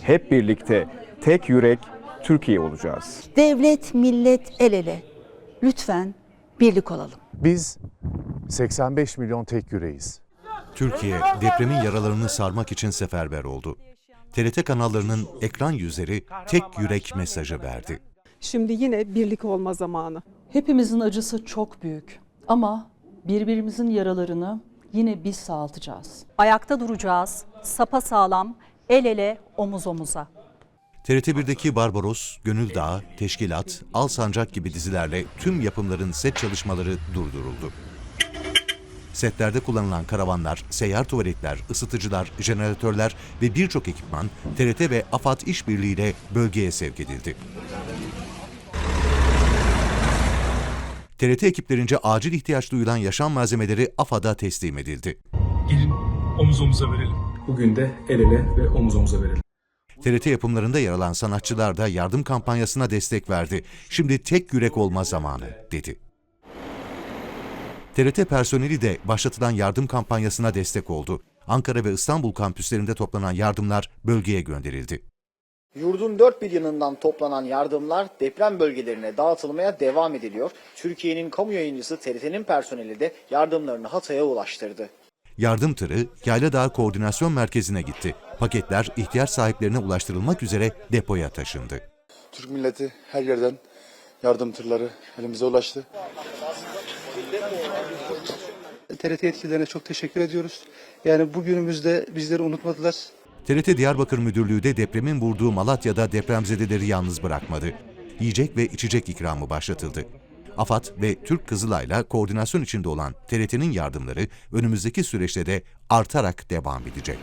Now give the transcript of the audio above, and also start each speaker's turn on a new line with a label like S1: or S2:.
S1: hep birlikte tek yürek Türkiye olacağız.
S2: Devlet, millet el ele. Lütfen birlik olalım.
S3: Biz 85 milyon tek yüreğiz.
S4: Türkiye depremin yaralarını sarmak için seferber oldu. TRT kanallarının ekran yüzleri tek yürek mesajı verdi.
S5: Şimdi yine birlik olma zamanı.
S6: Hepimizin acısı çok büyük ama birbirimizin yaralarını yine biz sağaltacağız.
S7: Ayakta duracağız, sapa sağlam, el ele, omuz omuza.
S4: TRT1'deki Barbaros, Gönül Dağı, Teşkilat, Al Sancak gibi dizilerle tüm yapımların set çalışmaları durduruldu. Setlerde kullanılan karavanlar, seyyar tuvaletler, ısıtıcılar, jeneratörler ve birçok ekipman TRT ve AFAD işbirliğiyle bölgeye sevk edildi. TRT ekiplerince acil ihtiyaç duyulan yaşam malzemeleri AFAD'a teslim edildi.
S8: Gelin omuz omuza verelim.
S9: Bugün de el ele ve omuz omuza verelim.
S4: TRT yapımlarında yer alan sanatçılar da yardım kampanyasına destek verdi. Şimdi tek yürek olma zamanı dedi. TRT personeli de başlatılan yardım kampanyasına destek oldu. Ankara ve İstanbul kampüslerinde toplanan yardımlar bölgeye gönderildi.
S10: Yurdun dört bir yanından toplanan yardımlar deprem bölgelerine dağıtılmaya devam ediliyor. Türkiye'nin kamu yayıncısı TRT'nin personeli de yardımlarını Hatay'a ulaştırdı.
S4: Yardım tırı Yayladağ Koordinasyon Merkezi'ne gitti. Paketler ihtiyaç sahiplerine ulaştırılmak üzere depoya taşındı.
S11: Türk milleti her yerden yardım tırları elimize ulaştı.
S12: TRT yetkililerine çok teşekkür ediyoruz. Yani bugünümüzde bizleri unutmadılar.
S4: TRT Diyarbakır Müdürlüğü de depremin vurduğu Malatya'da depremzedeleri yalnız bırakmadı. Yiyecek ve içecek ikramı başlatıldı. AFAD ve Türk Kızılay'la koordinasyon içinde olan TRT'nin yardımları önümüzdeki süreçte de artarak devam edecek.